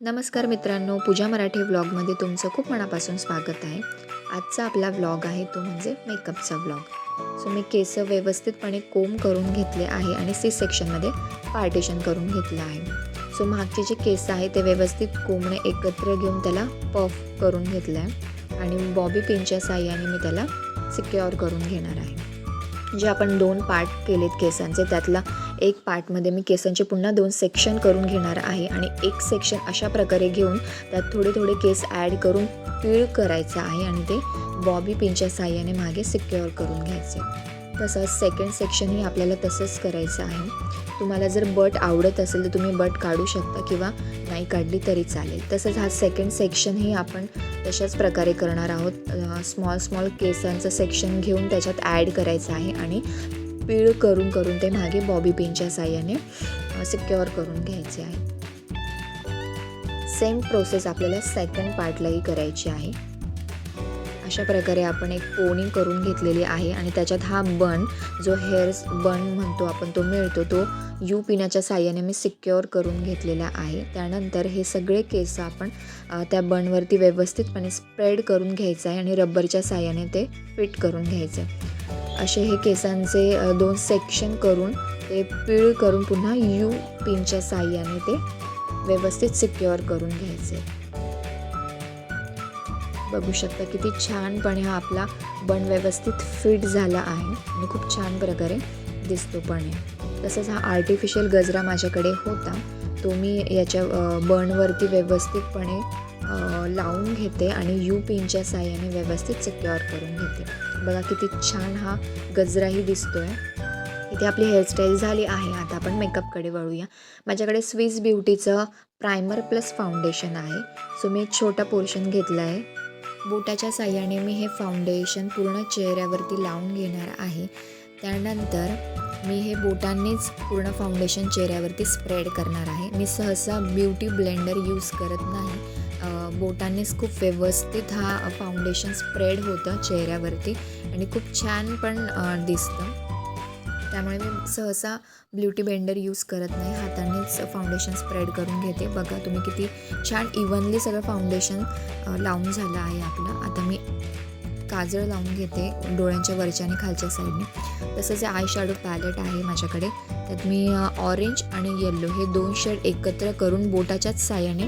नमस्कार मित्रांनो पूजा मराठी व्लॉगमध्ये तुमचं खूप मनापासून स्वागत आहे. आजचा आपला व्लॉग आहे तो म्हणजे मेकअपचा व्लॉग. सो मी केस व्यवस्थितपणे कोम करून घेतले आहे आणि सी सेक्शनमध्ये पार्टिशन करून घेतलं आहे. सो मागचे जे केस आहे ते व्यवस्थित कोमने एकत्र घेऊन त्याला पफ करून घेतलं आहे आणि बॉबी पिनच्या साह्याने मी त्याला सिक्युअर करून घेणार आहे. जे आपण दोन पार्ट केलेत केसांचे त्यातला एक पार्टमध्ये मी केसांचे पुन्हा दोन सेक्शन करून घेणार आहे आणि एक सेक्शन अशा प्रकारे घेऊन त्यात थोडे थोडे केस ॲड करून पीळ करायचं आहे आणि ते बॉबी पिनच्या साह्याने मागे सिक्युअर करून घ्यायचे. तसंच सेकंड सेक्शनही आपल्याला तसंच करायचं आहे. तुम्हाला जर बट आवडत असेल तर तुम्ही बट काढू शकता किंवा नाही काढली तरी चालेल. तसंच हा सेकंड सेक्शनही आपण तशाच प्रकारे करणार आहोत. स्मॉल स्मॉल केसांचं सेक्शन घेऊन त्याच्यात ॲड करायचं आहे आणि पीळ करून करून ते मागे बॉबी पिनच्या साह्याने सिक्युअर करून घ्यायचे आहे. सेम प्रोसेस आपल्याला सेकंड पार्टलाही करायची आहे. अशा प्रकारे आपण एक पोनी करून घेतलेली आहे आणि त्याच्यात हा बन जो हेअर्स बन म्हणतो आपण तो मिळतो. तो यू पिनाच्या साह्याने मी सिक्युअर करून घेतलेला आहे. त्यानंतर हे सगळे केस आपण त्या बनवरती व्यवस्थितपणे स्प्रेड करून घ्यायचं आहे आणि रबरच्या साह्याने ते फिट करून घ्यायचं आहे. असे हे केसांचे दोन सेक्शन करून ते पीळ करून पुन्हा यू पिनच्या साह्याने ते व्यवस्थित सिक्युअर करून घ्यायचे. बघू शकता किती छानपणे हा आपला बन व्यवस्थित फिट झाला आहे आणि खूप छान प्रकारे दिसतो पण आहे. तसंच हा आर्टिफिशियल गजरा माझ्याकडे होता. तो मी याच्या बनवरती व्यवस्थितपणे लावून घेते आणि यू पिनच्या साह्याने व्यवस्थित सिक्युअर करून घेते. बघा किती छान हा गजराही दिसतो आहे इथे आपली हेअरस्टाईल झाली आहे. आता आपण मेकअपकडे वळूया. माझ्याकडे स्विस ब्युटीचं प्रायमर प्लस फाउंडेशन आहे. सो मी एक छोटा पोर्शन घेतला आहे बोटाच्या साह्याने मी हे फाउंडेशन पूर्ण चेहऱ्यावरती लावून घेणार आहे. त्यानंतर मी हे बोटांनीच पूर्ण फाउंडेशन चेहऱ्यावरती स्प्रेड करणार आहे. मी सहसा ब्युटी ब्लेंडर यूज करत नाही. बोटांनीच खूप व्यवस्थित हा फाउंडेशन स्प्रेड होतं चेहऱ्यावरती आणि खूप छान पण दिसतं. त्यामुळे मी सहसा ब्युटी बेंडर यूज करत नाही. हातानेच फाउंडेशन स्प्रेड करून घेते. बघा तुम्ही किती छान इव्हनली सगळं फाउंडेशन लावून झालं आहे आपलं. आता मी काजळ लावून घेते डोळ्यांच्या वरच्या आणि खालच्या साईडने तसंच आय शॅडो पॅलेट आहे माझ्याकडे. त्यात मी ऑरेंज आणि येल्लो हे दोन शेड एकत्र करून बोटाच्याच साह्याने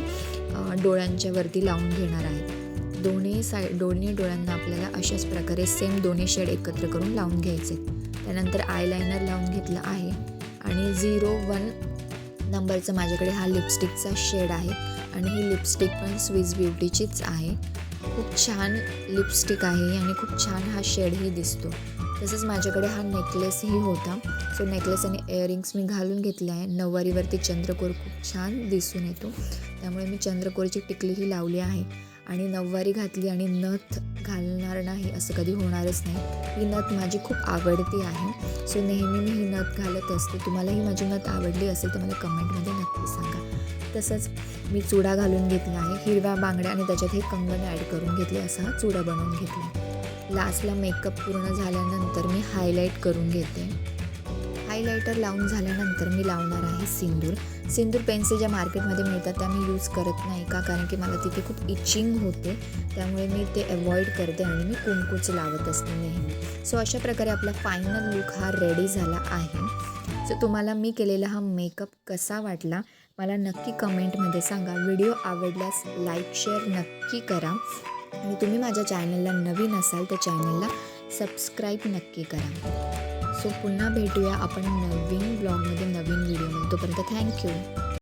डोळ्यांच्या वरती लावून घेणार आहे दोन्ही साय दोन्ही डोळ्यांना आपल्याला अशाच प्रकारे सेम दोन्ही शेड एकत्र करून लावून घ्यायचे. त्यानंतर आयलायनर लावून घेतलं आहे. आणि झिरो वन नंबरचं माझ्याकडे हा लिपस्टिकचा शेड आहे. आणि ही लिपस्टिक पण स्विस ब्युटीचीच आहे. खूप छान लिपस्टिक आहे आणि खूप छान हा शेडही दिसतो. तसंच माझ्याकडे हा नेकलेसही होता. सो नेकलेस आणि इयरिंग्स मी घालून घेतले आहे. नऊवारीवरती चंद्रकोर खूप छान दिसून येतो. त्यामुळे मी चंद्रकोरची टिकलीही लावली आहे. आणि नऊवारी घातली आणि नथ घालणार नाही असं कधी होणारच नाही. ही नथ माझी खूप आवडती आहे. सो नेहमी मी ही नथ घालत असते. तुम्हालाही माझी नथ आवडली असेल तर मला कमेंटमध्ये नक्की सांगा. तसंच मी चुडा घालून घेतला आहे. हिरव्या बांगड्या आणि त्याच्यात हे कंगण ॲड करून घेतले असा हा चुडा बनवून घेतला लास्टला मेकअप पूर्ण झाल्यानंतर मी हायलाईट करून घेते. हायलायटर लावून झाल्यानंतर मी लावणार आहे सिंदूर. सिंदूर पेन्सिल ज्या मार्केटमध्ये मिळतात त्या मी यूज करत नाही का? कारण की मला तिथे खूप इचिंग होते. त्यामुळे मी ते अवॉइड करते आणि मी कुंकूच लावत असते नेहमी. सो अशा प्रकारे आपला फायनल लुक हा रेडी झाला आहे. सो तुम्हाला मी केलेला हा मेकअप कसा वाटला? मला नक्की कमेंटमध्ये सांगा. व्हिडिओ आवडल्यास लाईक शेअर नक्की करा. आणि तुम्ही माझ्या चॅनलला नवीन असाल तर चॅनलला सबस्क्राईब नक्की करा. सो पुन्हा भेटूया आपण नवीन ब्लॉगमध्ये नवीन व्हिडिओमध्ये. तोपर्यंत थँक्यू